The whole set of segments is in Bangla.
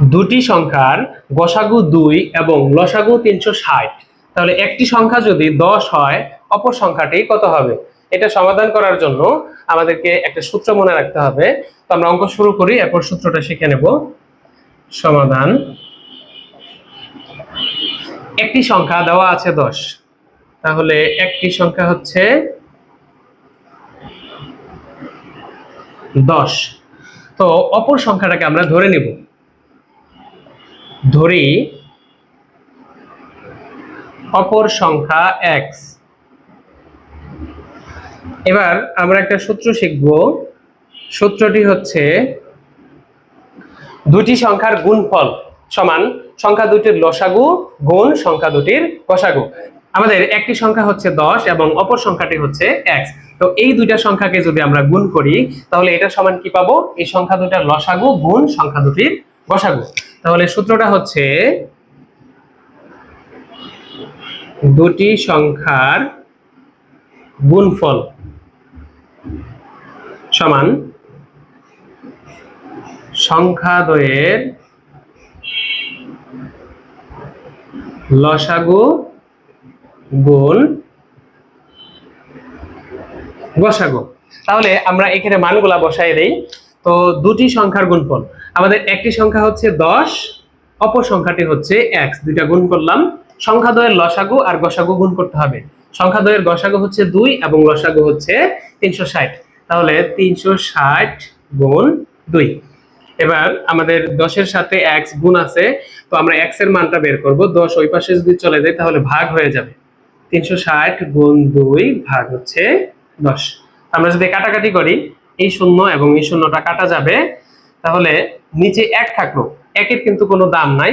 দুটি সংখ্যার গসাগু দুই এবং লসাগু তিনশো ষাট। তাহলে একটি সংখ্যা যদি দশ হয়, অপর সংখ্যাটি কত হবে? এটা সমাধান করার জন্য আমাদেরকে একটা সূত্র মনে রাখতে হবে। তো আমরা অঙ্ক শুরু করি, এরপর সূত্রটা শিখে নেব। সমাধান। একটি সংখ্যা দেওয়া আছে দশ। তাহলে একটি সংখ্যা হচ্ছে দশ। তো অপর সংখ্যাটাকে আমরা ধরে নিব। ধরি অপর সংখ্যা এক্স এবার আমরা একটা সূত্র শিখব। সূত্রটি হচ্ছে দুটি সংখ্যার গুণফল সমান সংখ্যা দুটির লসাগু গুণ সংখ্যা দুটির গসাগু আমাদের একটি সংখ্যা হচ্ছে দশ এবং অপর সংখ্যাটি হচ্ছে এক্স তো এই দুইটা সংখ্যাকে যদি আমরা গুণ করি, তাহলে এটা সমান কি পাবো? এই সংখ্যা দুটার লসাগু গুণ সংখ্যা দুটির গসাগু তাহলে সূত্রটা হচ্ছে দুটি সংখ্যার গুণফল সমান সংখ্যাদ্বয়ের লসাগু গুণ গসাগু। তাহলে আমরা এখানে মানগুলা বসাই দেই। তো দুটি সংখ্যার গুণফল। আমাদের একটি সংখ্যা হচ্ছে দশ, অপর সংখ্যাটি হচ্ছে এক্স দুইটা গুণ করলাম সংখ্যা দ্বয়ের লসাগু আর গসাগু গুণ করতে হবে। সংখ্যা দ্বয়ের গসাগু হচ্ছে দুই এবং লসাগু হচ্ছে তিনশো ষাট। তাহলে তিনশো ষাট গুণ দুই। এবার আমাদের দশের সাথে এক্স গুণ আছে, তো আমরা এক্সের মানটা বের করব। দশ ওই পাশে যদি চলে যায় তাহলে ভাগ হয়ে যাবে। তিনশো ষাট গুণ দুই ভাগ হচ্ছে দশ। আমরা যদি কাটাকাটি করি এই শূন্য এবং এই শূন্যটা কাটা যাবে, তাহলে নিচে এক থাকল। একের কিন্তু কোনো দাম নাই।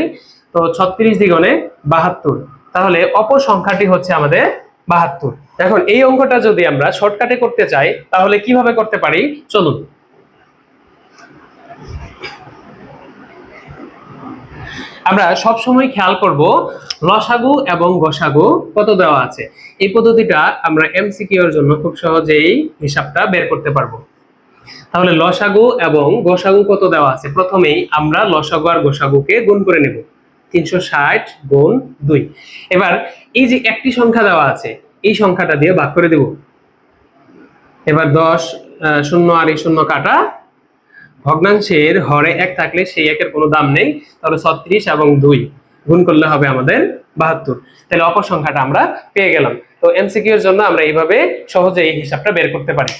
তো ছত্রিশ দ্বিগুণে বাহাত্তর। তাহলে অপর সংখ্যাটি হচ্ছে আমাদের বাহাত্তর। এখন এই অঙ্কটা যদি আমরা শর্টকাটে করতে চাই, তাহলে কীভাবে করতে পারি? চলুন। আমরা সব সময় খেয়াল করব, লসাগু এবং গসাগু কত দেওয়া আছে? এই পদ্ধতিটা আমরা এমসিকিউ এর জন্য খুব সহজেই হিসাবটা বের করতে পারব। তাহলে লসাগু এবং গোসাগু কত দেওয়া আছে? প্রথমেই আমরা লসাগু আর গোসাগুকে গুণ করে নেব। তিনশো ষাট গুণ দুই। এবার এই যে একটি সংখ্যা দেওয়া আছে, এই সংখ্যাটা দিয়ে ভাগ করে দেব। এবার দশ শূন্য আর এই শূন্য কাটা। ভগ্নাংশের হরে এক থাকলে সেই একের কোনো দাম নেই। তাহলে ছত্রিশ এবং দুই গুণ করলে হবে আমাদের বাহাত্তর। তাহলে অপর সংখ্যাটা আমরা পেয়ে গেলাম। তো এমসিকিউ এর জন্য আমরা এইভাবে সহজে এই হিসাবটা বের করতে পারি।